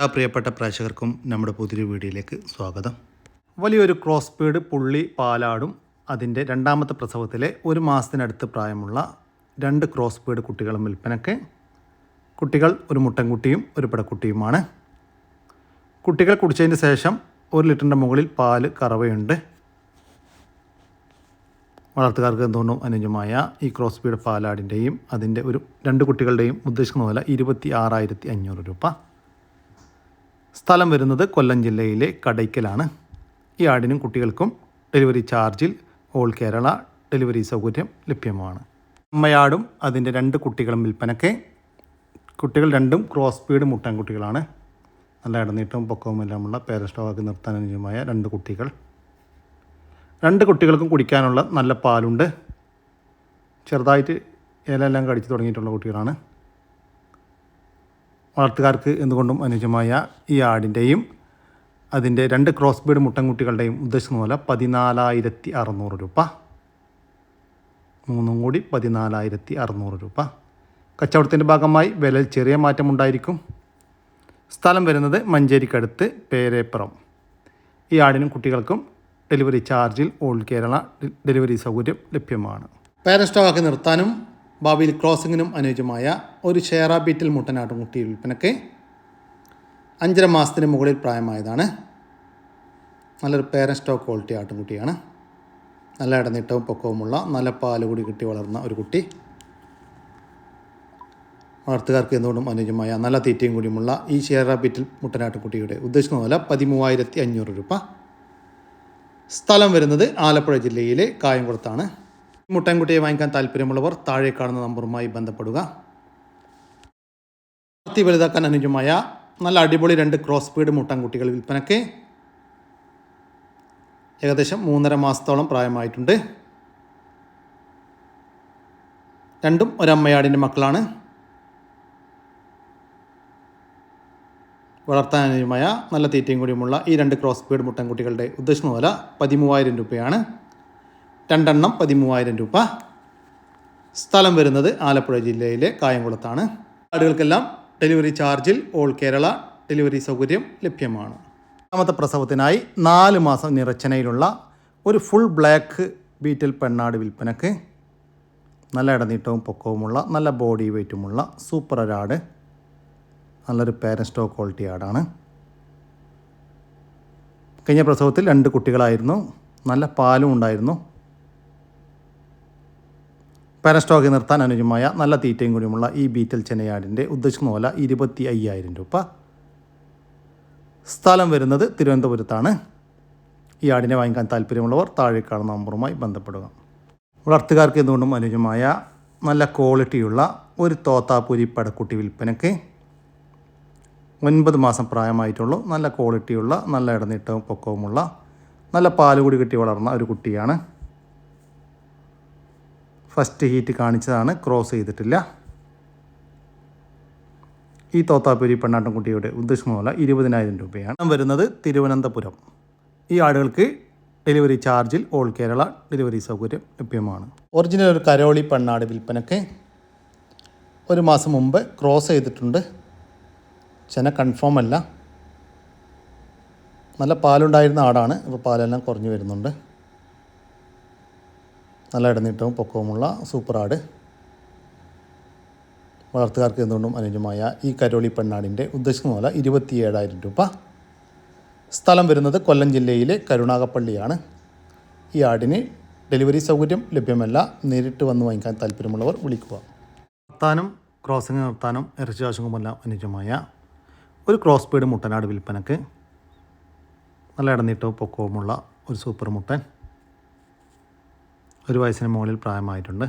എല്ലാ പ്രിയപ്പെട്ട പ്രേക്ഷകർക്കും നമ്മുടെ പുതിയൊരു വീഡിയോയിലേക്ക് സ്വാഗതം. വലിയൊരു ക്രോസ് പീഡ് പുള്ളി പാലാടും അതിന്റെ രണ്ടാമത്തെ പ്രസവത്തിലെ ഒരു മാസത്തിനടുത്ത് പ്രായമുള്ള രണ്ട് ക്രോസ് പീഡ് കുട്ടികളും വിൽപ്പനയ്ക്ക്. കുട്ടികൾ ഒരു മുട്ടൻകുട്ടിയും ഒരു പിടക്കുട്ടിയുമാണ്. കുട്ടികൾ കുടിച്ചതിന് ശേഷം ഒരു ലിറ്ററിന്റെ മുകളിൽ പാൽ കറവയുണ്ട്. വളർത്തുകാർക്ക് എന്തുകൊണ്ടും അനുജമായ ഈ ക്രോസ് പീഡ് പാലാടിന്റെയും അതിന്റെ ഒരു രണ്ട് കുട്ടികളുടെയും ഉദ്ദേശിക്കുന്ന പോലെ ഇരുപത്തി ആറായിരത്തി അഞ്ഞൂറ് രൂപ. സ്ഥലം വരുന്നത് കൊല്ലം ജില്ലയിലെ കടയ്ക്കലാണ്. ഈ ആടിനും കുട്ടികൾക്കും ഡെലിവറി ചാർജിൽ ഓൾ കേരള ഡെലിവറി സൗകര്യം ലഭ്യമാണ്. അമ്മയാടും അതിന്റെ രണ്ട് കുട്ടികളും വിൽപ്പനയ്ക്ക്. കുട്ടികൾ രണ്ടും ക്രോസ് സ്പീഡ് മുട്ടൻകുട്ടികളാണ് നല്ല ഇടനീട്ടവും പൊക്കവും എല്ലാമുള്ള പേരസ്റ്റോവാക്കി നിർത്താൻ രണ്ട് കുട്ടികൾ. രണ്ട് കുട്ടികൾക്കും കുടിക്കാനുള്ള നല്ല പാലുണ്ട്. ചെറുതായിട്ട് ഇലയെല്ലാം കടിച്ചു തുടങ്ങിയിട്ടുള്ള കുട്ടികളാണ്. വളർത്തുകാർക്ക് എന്തുകൊണ്ടും അനുയോജ്യമായ ഈ ആടിന്റെയും അതിന്റെ രണ്ട് ക്രോസ് ബീഡ് മുട്ടൻകുട്ടികളുടെയും ഉദ്ദേശിക്കുന്ന പോലെ പതിനാലായിരത്തി അറുന്നൂറ് രൂപ. മൂന്നും കൂടി പതിനാലായിരത്തി അറുന്നൂറ് രൂപ. കച്ചവടത്തിന്റെ ഭാഗമായി വിലയിൽ ചെറിയ മാറ്റമുണ്ടായിരിക്കും സ്ഥലം വരുന്നത് മഞ്ചേരിക്കടുത്ത് പേരേപ്പുറം. ഈ ആടിനും കുട്ടികൾക്കും ഡെലിവറി ചാർജിൽ ഓൾ കേരള ഡെലിവറി സൗകര്യം ലഭ്യമാണ്. പാരസ്റ്റോക്കാക്കി നിർത്താനും ഭാവിയിൽ ക്രോസിങ്ങിനും അനുയോജ്യമായ ഒരു ഷെയറ ബീറ്റിൽ മുട്ടനാട്ടും കുട്ടി വിൽപ്പനയ്ക്ക് അഞ്ചര മാസത്തിന് മുകളിൽ പ്രായമായതാണ്. നല്ലൊരു പേരൻ സ്റ്റോക്ക് ക്വാളിറ്റി ആട്ടുംകുട്ടിയാണ് നല്ല ഇടനീട്ടവും പൊക്കവുമുള്ള നല്ല പാൽ കൂടി കിട്ടി വളർന്ന ഒരു കുട്ടി. വളർത്തുകാർക്ക് എന്തുകൊണ്ടും അനുയോജ്യമായ നല്ല തീറ്റയും കൂടിയുമുള്ള ഈ ഷെയറ ബീറ്റിൽ മുട്ടനാട്ടുകുട്ടിയുടെ ഉദ്ദേശിക്കുന്ന വില പതിമൂവായിരത്തി അഞ്ഞൂറ് രൂപ. സ്ഥലം വരുന്നത് ആലപ്പുഴ ജില്ലയിലെ കായംകുളത്താണ്. മുട്ടൻകുട്ടിയെ വാങ്ങിക്കാൻ താല്പര്യമുള്ളവർ താഴെ കാണുന്ന നമ്പറുമായി ബന്ധപ്പെടുക. വളർത്തി വലുതാക്കാൻ അനുജമായ നല്ല അടിപൊളി രണ്ട് ക്രോസ് സ്പീഡ് മുട്ടൻകുട്ടികൾ വിൽപ്പനയ്ക്ക് ഏകദേശം മൂന്നര മാസത്തോളം പ്രായമായിട്ടുണ്ട്. രണ്ടും ഒരമ്മയാടിന്റെ മക്കളാണ്. വളർത്താൻ അനുജമായ നല്ല തീറ്റയും കൂടിയുമുള്ള ഈ രണ്ട് ക്രോസ് സ്പീഡ് മുട്ടൻകുട്ടികളുടെ ഉദ്ദേശിക്കുന്ന വില പതിമൂവായിരം രൂപയാണ്. രണ്ടെണ്ണം പതിമൂവായിരം രൂപ. സ്ഥലം വരുന്നത് ആലപ്പുഴ ജില്ലയിലെ കായംകുളത്താണ്. ആടുകൾക്കെല്ലാം ഡെലിവറി ചാർജിൽ ഓൾ കേരള ഡെലിവറി സൗകര്യം ലഭ്യമാണ്. രണ്ടാമത്തെ പ്രസവത്തിനായി നാല് മാസം നിറച്ചനയിലുള്ള ഒരു ഫുൾ ബ്ലാക്ക് ബീറ്റിൽ പെണ്ണാട് വിൽപ്പനക്ക്. നല്ല ഇടനീട്ടവും പൊക്കവുമുള്ള നല്ല ബോഡി വെയ്റ്റുമുള്ള സൂപ്പർ ഒരാട്. നല്ലൊരു പേരൻ സ്റ്റോക്ക് ക്വാളിറ്റി ആടാണ്. കഴിഞ്ഞ പ്രസവത്തിൽ രണ്ട് കുട്ടികളായിരുന്നു. നല്ല പാലും ഉണ്ടായിരുന്നു. പേരൻ സ്റ്റോക്ക് നിർത്താൻ അനുജമായ നല്ല തീറ്റയും കൂടിയുമുള്ള ഈ ബീറ്റൽ ചെന്നൈയാടിന്റെ ഉദ്ദേശിക്കുന്ന പോലെ ഇരുപത്തി അയ്യായിരം രൂപ. സ്ഥലം വരുന്നത് തിരുവനന്തപുരത്താണ്. ഈ ആടിനെ വാങ്ങിക്കാൻ താല്പര്യമുള്ളവർ താഴെ കാണുന്ന നമ്പറുമായി ബന്ധപ്പെടുക. വളർത്തുകാർക്ക് എന്തുകൊണ്ടും അനുജമായ നല്ല ക്വാളിറ്റിയുള്ള ഒരു തോത്താപ്പൂരി പടക്കുട്ടി വിൽപ്പനയ്ക്ക് ഒൻപത് മാസം പ്രായമായിട്ടുള്ളൂ നല്ല ക്വാളിറ്റിയുള്ള നല്ല ഇടനീട്ടവും പൊക്കവുമുള്ള നല്ല പാലുകൂടി കിട്ടി വളർന്ന ഒരു കുട്ടിയാണ്. ഫസ്റ്റ് ഹീറ്റ് കാണിച്ചതാണ് ക്രോസ് ചെയ്തിട്ടില്ല. ഈ തോത്താപ്പുരി പെണ്ണാട്ടം കുട്ടിയുടെ ഉദ്ദേശിക്കുന്ന പോലെ ഇരുപതിനായിരം രൂപയാണ്. വരുന്നത് തിരുവനന്തപുരം. ഈ ആടുകൾക്ക് ഡെലിവറി ചാർജിൽ ഓൾ കേരള ഡെലിവറി സൗകര്യം ലഭ്യമാണ്. ഒറിജിനൽ ഒരു കരോളി പെണ്ണാട് വിൽപ്പനയ്ക്ക് ഒരു മാസം മുമ്പ് ക്രോസ് ചെയ്തിട്ടുണ്ട്. ചെന കൺഫേം അല്ല. നല്ല പാലുണ്ടായിരുന്ന ആടാണ്. ഇപ്പോൾ പാലെല്ലാം കുറഞ്ഞു വരുന്നുണ്ട്. നല്ല ഇടനീട്ടവും പൊക്കവുമുള്ള സൂപ്പർ ആട് വളർത്തുകാർക്ക് എന്തുകൊണ്ടും അനുജമായ ഈ കരോളി പെണ്ണാടിന്റെ ഉദ്ദേശിക്കുന്ന പോലെ ഇരുപത്തിയേഴായിരം രൂപ. സ്ഥലം വരുന്നത് കൊല്ലം ജില്ലയിലെ കരുണാകപ്പള്ളിയാണ് ഈ ആടിന് ഡെലിവറി സൗകര്യം ലഭ്യമല്ല. നേരിട്ട് വന്ന് വാങ്ങിക്കാൻ താല്പര്യമുള്ളവർ വിളിക്കുക. നിർത്താനും ക്രോസിംഗ് നിർത്താനും ഇറച്ചി ആശങ്കമെല്ലാം അനുജമായ ഒരു ക്രോസ് സ്പീഡ് മുട്ടനാട് വിൽപ്പനക്ക് നല്ല ഇടനീട്ടവും പൊക്കവുമുള്ള ഒരു സൂപ്പർ മുട്ടൻ ഒരു വയസ്സിന് മുകളിൽ പ്രായമായിട്ടുണ്ട്.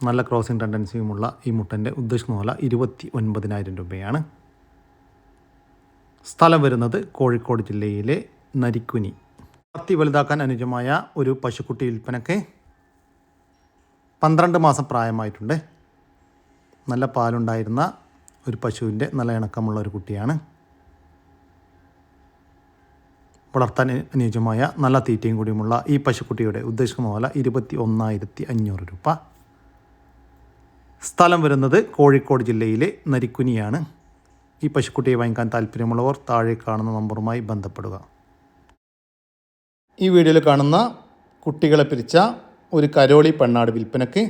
നല്ല ക്രോസിംഗ് ടെൻഡൻസിയുമുള്ള ഈ മുട്ടന്റെ ഉദ്ദേശിക്കുന്ന വില ഇരുപത്തി ഒൻപതിനായിരം രൂപയാണ്. സ്ഥലം വരുന്നത് കോഴിക്കോട് ജില്ലയിലെ നരിക്കുനി. പത്തി വലുതാക്കാൻ അനുജമായ ഒരു പശുക്കുട്ടി വിൽപ്പനക്ക് പന്ത്രണ്ട് മാസം പ്രായമായിട്ടുണ്ട്. നല്ല പാലുണ്ടായിരുന്ന ഒരു പശുവിന്റെ നല്ല ഇണക്കമുള്ള ഒരു കുട്ടിയാണ്. വളർത്താൻ അനുയോജ്യമായ നല്ല തീറ്റയും കൂടിയുമുള്ള ഈ പശുക്കുട്ടിയുടെ ഉദ്ദേശിക്കുന്ന പോലെ ഇരുപത്തി ഒന്നായിരത്തി അഞ്ഞൂറ് രൂപ. സ്ഥലം വരുന്നത് കോഴിക്കോട് ജില്ലയിലെ നരിക്കുനിയാണ്. ഈ പശുക്കുട്ടിയെ വാങ്ങിക്കാൻ താല്പര്യമുള്ളവർ താഴെ കാണുന്ന നമ്പറുമായി ബന്ധപ്പെടുക. ഈ വീഡിയോയിൽ കാണുന്ന കുട്ടികളെ പിരിച്ച ഒരു കരോളി പെണ്ണാട് വിൽപ്പനയ്ക്ക്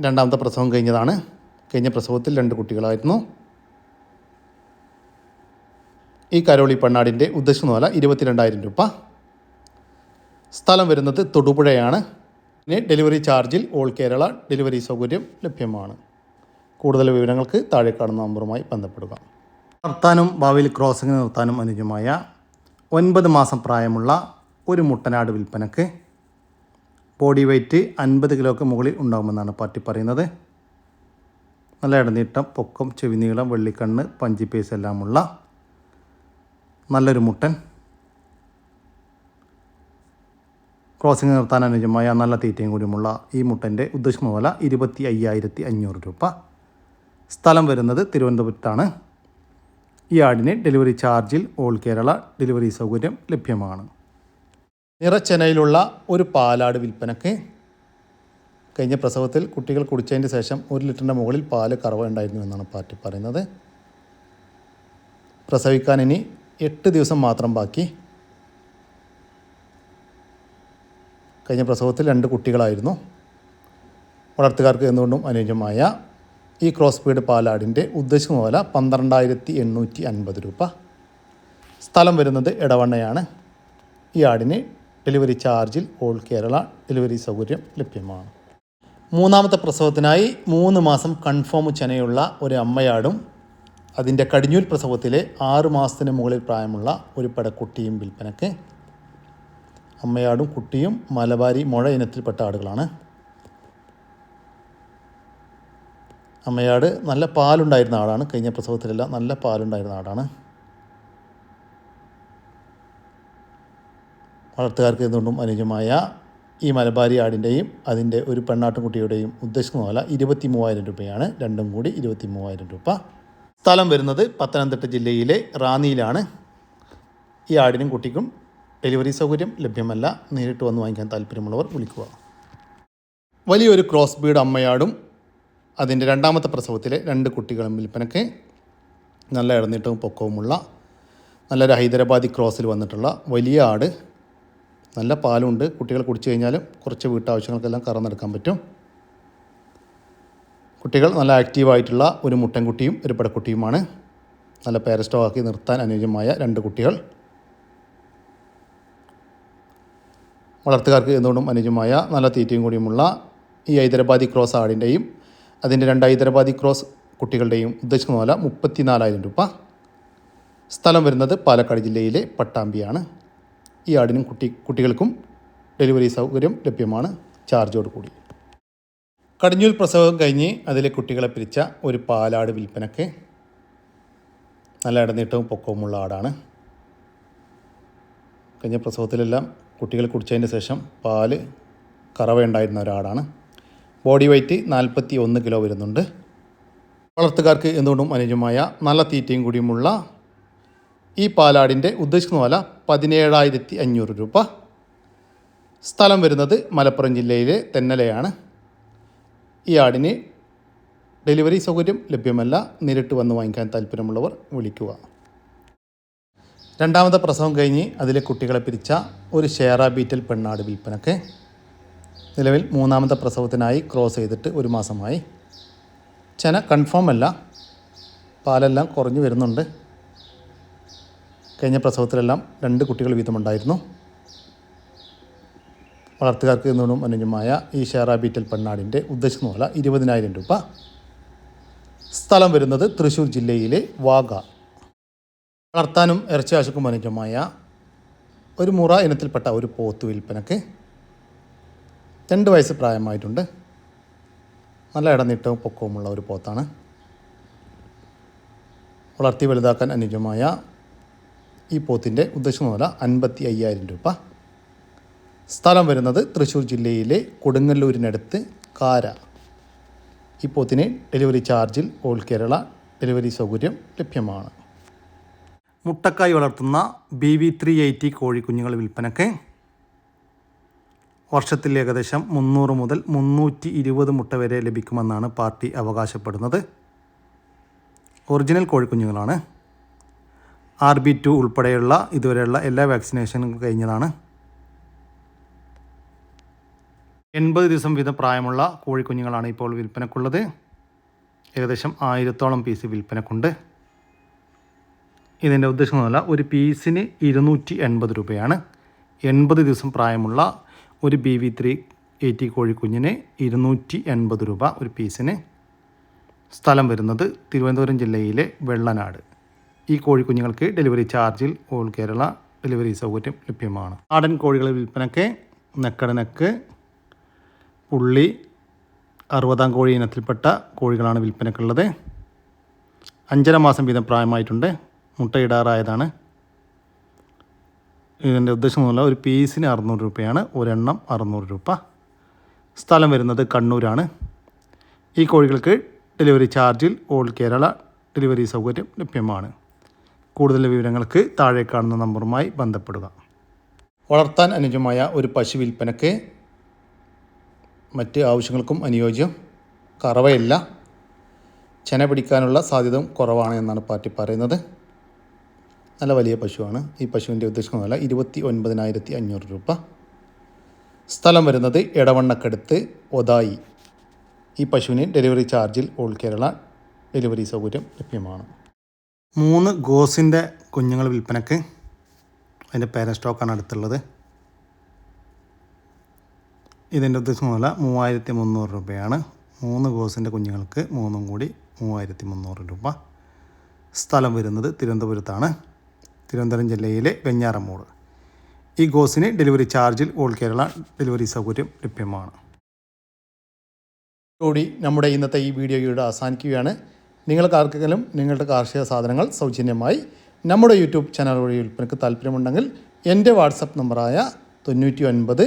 രണ്ടാമത്തെ പ്രസവം കഴിഞ്ഞതാണ്. കഴിഞ്ഞ പ്രസവത്തിൽ രണ്ട് കുട്ടികളായിരുന്നു. ഈ കരോളി പെണ്ണാടിന്റെ ഉദ്ദേശിക്കുന്ന വില ഇരുപത്തിരണ്ടായിരം രൂപ. സ്ഥലം വരുന്നത് തൊടുപുഴയാണ്. പിന്നെ ഡെലിവറി ചാർജിൽ ഓൾ കേരള ഡെലിവറി സൗകര്യം ലഭ്യമാണ്. കൂടുതൽ വിവരങ്ങൾക്ക് താഴെ കാണുന്ന നമ്പറുമായി ബന്ധപ്പെടുക. നിർത്താനും ഭാവിയിൽ ക്രോസിംഗ് നിർത്താനും അനുജമായ ഒൻപത് മാസം പ്രായമുള്ള ഒരു മുട്ടനാട് വിൽപ്പനക്ക് ബോഡി വെയ്റ്റ് അൻപത് കിലോക്ക് മുകളിൽ ഉണ്ടാകുമെന്നാണ് പാർട്ടി പറയുന്നത്. നല്ല ഇടനീട്ടം പൊക്കം ചെവിനീളം വെള്ളിക്കണ്ണ് പഞ്ചിപ്പേസ് എല്ലാമുള്ള നല്ലൊരു മുട്ടൻ. ക്രോസിംഗ് നിർത്താൻ അനുയോജ്യമായ നല്ല തീറ്റയും കൂടിയുമുള്ള ഈ മുട്ടന്റെ ഉദ്ദേശിക്കുന്ന വില ഇരുപത്തി അയ്യായിരത്തി അഞ്ഞൂറ് രൂപ. സ്ഥലം വരുന്നത് തിരുവനന്തപുരത്താണ്. ഈ ആടിന് ഡെലിവറി ചാർജിൽ ഓൾ കേരള ഡെലിവറി സൗകര്യം ലഭ്യമാണ്. നിറച്ചെനയിലുള്ള ഒരു പാലാട് വിൽപ്പനയ്ക്ക് കഴിഞ്ഞ പ്രസവത്തിൽ കുട്ടികൾ കുടിച്ചതിന് ശേഷം ഒരു ലിറ്ററിന്റെ മുകളിൽ പാൽ കറവ ഉണ്ടായിരുന്നു എന്നാണ് പാർട്ടി പറയുന്നത്. പ്രസവിക്കാൻ ഇനി എട്ട് ദിവസം മാത്രം ബാക്കി. കഴിഞ്ഞ പ്രസവത്തിൽ രണ്ട് കുട്ടികളായിരുന്നു. വളർത്തുകാർക്ക് എന്തുകൊണ്ടും അനുയോജ്യമായ ഈ ക്രോസ് ബീഡ് പാലാടിന്റെ ഉദ്ദേശിക്കുന്ന വില പന്ത്രണ്ടായിരത്തി എണ്ണൂറ്റി അൻപത് രൂപ. സ്ഥലം വരുന്നത് ഇടവണ്ണയാണ് ഈ ആടിന് ഡെലിവറി ചാർജിൽ ഓൾ കേരള ഡെലിവറി സൗകര്യം ലഭ്യമാണ്. മൂന്നാമത്തെ പ്രസവത്തിനായി മൂന്ന് മാസം കൺഫേം ചെനയുള്ള ഒരു അമ്മയാടും അതിന്റെ കടിഞ്ഞൂൽ പ്രസവത്തിലെ ആറ് മാസത്തിന് മുകളിൽ പ്രായമുള്ള ഒരു പടക്കുട്ടിയും വിൽപ്പനയ്ക്ക് അമ്മയാടും കുട്ടിയും മലബാരി മുഴ ഇനത്തിൽപ്പെട്ട ആടുകളാണ്. അമ്മയാട് നല്ല പാലുണ്ടായിരുന്ന ആടാണ്. കഴിഞ്ഞ പ്രസവത്തിലെല്ലാം നല്ല പാലുണ്ടായിരുന്ന ആടാണ്. വളർത്തുകാർക്ക് എന്തുകൊണ്ടും അനുയോജ്യമായ ഈ മലബാരി ആടിന്റെയും അതിന്റെ ഒരു പെണ്ണാട്ടുംകുട്ടിയുടെയും ഉദ്ദേശിക്കുന്ന പോലെ ഇരുപത്തി മൂവായിരം രൂപയാണ്. രണ്ടും കൂടി ഇരുപത്തി മൂവായിരം രൂപ. സ്ഥലം വരുന്നത് പത്തനംതിട്ട ജില്ലയിലെ റാന്നിയിലാണ്. ഈ ആടിനും കുട്ടിക്കും ഡെലിവറി സൗകര്യം ലഭ്യമല്ല. നേരിട്ട് വന്ന് വാങ്ങിക്കാൻ താല്പര്യമുള്ളവർ വിളിക്കുക. വലിയൊരു ക്രോസ് ബീഡ് അമ്മയാടും അതിന്റെ രണ്ടാമത്തെ പ്രസവത്തിലെ രണ്ട് കുട്ടികളും വിൽപ്പനയ്ക്ക് നല്ല ഇടനീട്ടവും പൊക്കവുമുള്ള നല്ലൊരു ഹൈദരാബാദി ക്രോസിൽ വന്നിട്ടുള്ള വലിയ ആട്. നല്ല പാലുണ്ട്. കുട്ടികൾ കുടിച്ചു കഴിഞ്ഞാലും കുറച്ച് വീട്ടാവശ്യങ്ങൾക്കെല്ലാം കറന്നെടുക്കാൻ പറ്റും. കുട്ടികൾ നല്ല ആക്റ്റീവായിട്ടുള്ള ഒരു മുട്ടൻകുട്ടിയും ഒരു പടക്കുട്ടിയുമാണ് നല്ല പേരസ്റ്റോ നിർത്താൻ അനുയോജ്യമായ രണ്ട് കുട്ടികൾ. വളർത്തുകാർക്ക് എന്തുകൊണ്ടും അനുയോജ്യമായ നല്ല തീറ്റയും കൂടിയുമുള്ള ഈ ഹൈദരാബാദി ക്രോസ് ആടിന്റെയും അതിന്റെ രണ്ട് ഹൈദരാബാദി ക്രോസ് കുട്ടികളുടെയും ഉദ്ദേശിക്കുന്ന പോലെ മുപ്പത്തി നാലായിരം രൂപ. സ്ഥലം വരുന്നത് പാലക്കാട് ജില്ലയിലെ പട്ടാമ്പിയാണ്. ഈ ആടിനും കുട്ടി കുട്ടികൾക്കും ഡെലിവറി സൗകര്യം ലഭ്യമാണ്. ചാർജോട് കൂടി. കടിഞ്ഞൂൽ പ്രസവം കഴിഞ്ഞ് അതിലെ കുട്ടികളെ പിരിച്ച ഒരു പാലാട് വിൽപ്പനക്ക് നല്ല ഇടനീട്ടവും പൊക്കവുമുള്ള ആടാണ്. കഴിഞ്ഞ പ്രസവത്തിലെല്ലാം കുട്ടികൾ കുടിച്ചതിന് ശേഷം പാൽ കറവയുണ്ടായിരുന്ന ഒരാടാണ്. ബോഡി വെയ്റ്റ് നാൽപ്പത്തി ഒന്ന് കിലോ വരുന്നുണ്ട്. വളർത്തുകാർക്ക് എന്തുകൊണ്ടും അനുയോജ്യമായ നല്ല തീറ്റയും കൂടിയുമുള്ള ഈ പാലാടിന്റെ ഉദ്ദേശിക്കുന്ന വില പതിനേഴായിരത്തി അഞ്ഞൂറ് രൂപ. സ്ഥലം വരുന്നത് മലപ്പുറം ജില്ലയിലെ തെന്നലയാണ്. ഈ ആടിന് ഡെലിവറി സൗകര്യം ലഭ്യമല്ല. നേരിട്ട് വന്ന് വാങ്ങിക്കാൻ താല്പര്യമുള്ളവർ വിളിക്കുക. രണ്ടാമത്തെ പ്രസവം കഴിഞ്ഞ് അതിലെ കുട്ടികളെ പിരിച്ച ഒരു ഷേറ ബീറ്റൽ പെണ്ണാട് വിൽപ്പനക്ക് നിലവിൽ മൂന്നാമത്തെ പ്രസവത്തിനായി ക്രോസ് ചെയ്തിട്ട് ഒരു മാസമായി. ചെന കൺഫേം അല്ല. പാലെല്ലാം കുറഞ്ഞു വരുന്നുണ്ട്. കഴിഞ്ഞ പ്രസവത്തിലെല്ലാം രണ്ട് കുട്ടികൾ വീതമുണ്ടായിരുന്നു. വളർത്തുകാർക്ക് എന്നോടും അനുജമായ ഈ ഷേറ ബീറ്റൽ പെണ്ണാടിന്റെ ഉദ്ദേശം വില ഇരുപതിനായിരം രൂപ. സ്ഥലം വരുന്നത് തൃശ്ശൂർ ജില്ലയിലെ വാഗ. വളർത്താനും ഇറച്ചി ആശുക്കും അനുജമായ ഒരു മുറ ഇനത്തിൽപ്പെട്ട ഒരു പോത്ത് വിൽപ്പനക്ക് രണ്ട് വയസ്സ് പ്രായമായിട്ടുണ്ട്. നല്ല ഇടനീട്ടവും പൊക്കവുമുള്ള ഒരു പോത്താണ്. വളർത്തി വലുതാക്കാൻ അനുജമായ ഈ പോത്തിന്റെ ഉദ്ദേശം വില അൻപത്തി അയ്യായിരം രൂപ. സ്ഥലം വരുന്നത് തൃശ്ശൂർ ജില്ലയിലെ കൊടുങ്ങല്ലൂരിനടുത്ത് കാര. ഈ പോത്തിന് ഡെലിവറി ചാർജിൽ ഓൾ കേരള ഡെലിവറി സൗകര്യം ലഭ്യമാണ്. മുട്ടക്കായി വളർത്തുന്ന ബി വി ത്രീ എയ്റ്റി കോഴിക്കുഞ്ഞുങ്ങൾ വിൽപ്പനയ്ക്ക് വർഷത്തിൽ ഏകദേശം മുന്നൂറ് മുതൽ മുന്നൂറ്റി ഇരുപത് മുട്ട വരെ ലഭിക്കുമെന്നാണ് പാർട്ടി അവകാശപ്പെടുന്നത്. ഒറിജിനൽ കോഴിക്കുഞ്ഞുങ്ങളാണ്. ആർ ബി ടു ഉൾപ്പെടെയുള്ള ഇതുവരെയുള്ള എല്ലാ വാക്സിനേഷനും കഴിഞ്ഞതാണ്. എൺപത് ദിവസം വീതം പ്രായമുള്ള കോഴിക്കുഞ്ഞുങ്ങളാണ് ഇപ്പോൾ വിൽപ്പനക്കുള്ളത്. ഏകദേശം ആയിരത്തോളം പീസ് വിൽപ്പനക്കുണ്ട്. ഇതിന്റെ ഉദ്ദേശം എന്നല്ല ഒരു പീസിന് ഇരുന്നൂറ്റി എൺപത് രൂപയാണ്. എൺപത് ദിവസം പ്രായമുള്ള ഒരു ബി വി ത്രീ എയ്റ്റി കോഴിക്കുഞ്ഞിന് ഇരുന്നൂറ്റി എൺപത് രൂപ ഒരു പീസിന് സ്ഥലം വരുന്നത് തിരുവനന്തപുരം ജില്ലയിലെ വെള്ളനാട്. ഈ കോഴിക്കുഞ്ഞുങ്ങൾക്ക് ഡെലിവറി ചാർജിൽ ഓൾ കേരള ഡെലിവറി സൗകര്യം ലഭ്യമാണ്. നാടൻ കോഴികളുടെ വിൽപ്പനയ്ക്ക് നെക്കടനക്ക് പുള്ളി അറുപതാം കോഴി ഇനത്തിൽപ്പെട്ട കോഴികളാണ് വിൽപ്പനക്കുള്ളത്. അഞ്ചര മാസം വീതം പ്രായമായിട്ടുണ്ട്. മുട്ടയിടാറായതാണ് ഇതിന്റെ ഉദ്ദേശം ഉദ്ദേശമൊന്നുമില്ല ഒരു പീസിന് അറുന്നൂറ് രൂപയാണ്. ഒരെണ്ണം അറുന്നൂറ് രൂപ. സ്ഥലം വരുന്നത് കണ്ണൂരാണ്. ഈ കോഴികൾക്ക് ഡെലിവറി ചാർജിൽ ഓൾ കേരള ഡെലിവറി സൗകര്യം ലഭ്യമാണ്. കൂടുതൽ വിവരങ്ങൾക്ക് താഴെ കാണുന്ന നമ്പറുമായി ബന്ധപ്പെടുക. വളർത്താൻ അനുജമായ ഒരു പശു വിൽപ്പനയ്ക്ക് മറ്റ് ആവശ്യങ്ങൾക്കും അനുയോജ്യം. കറവയില്ല. ചെന പിടിക്കാനുള്ള സാധ്യത കുറവാണ് എന്നാണ് പാർട്ടി പറയുന്നത്. നല്ല വലിയ പശുവാണ്. ഈ പശുവിന്റെ ഉദ്ദേശിക്കുന്ന ഇരുപത്തി ഒൻപതിനായിരത്തി അഞ്ഞൂറ് രൂപ. സ്ഥലം വരുന്നത് എടവണ്ണക്കടുത്ത് ഒതായി. ഈ പശുവിന് ഡെലിവറി ചാർജിൽ ഓൾ കേരള ഡെലിവറി സൗകര്യം ലഭ്യമാണ്. മൂന്ന് ഗോസിന്റെ കുഞ്ഞുങ്ങൾ വിൽപ്പനക്ക്. അതിന്റെ പേരൻ സ്റ്റോക്കാണ് അടുത്തുള്ളത്. ഇതിന്റെ ഉദ്ദേശം ഉദ്ദേശമല്ല മൂവായിരത്തി മുന്നൂറ് രൂപയാണ്. മൂന്ന് കോഴ്സിന്റെ കുഞ്ഞുങ്ങൾക്ക് മൂന്നും കൂടി മൂവായിരത്തി മുന്നൂറ് രൂപ സ്ഥലം വരുന്നത് തിരുവനന്തപുരത്താണ് തിരുവനന്തപുരം ജില്ലയിലെ വെഞ്ഞാറമ്മൂട് ഈ ഗോസിന് ഡെലിവറി ചാർജിൽ ഓൾ കേരള ഡെലിവറി സൗകര്യം ലഭ്യമാണ്. കൂടി നമ്മുടെ ഇന്നത്തെ ഈ വീഡിയോയുടെ അവസാനിക്കുകയാണ്. നിങ്ങൾക്ക് ആർക്കെങ്കിലും നിങ്ങളുടെ കാർഷിക സാധനങ്ങൾ സൗജന്യമായി നമ്മുടെ യൂട്യൂബ് ചാനൽ വഴി വിൽപ്പനയ്ക്ക് താല്പര്യമുണ്ടെങ്കിൽ എന്റെ വാട്സപ്പ് നമ്പറായ തൊണ്ണൂറ്റി ഒൻപത്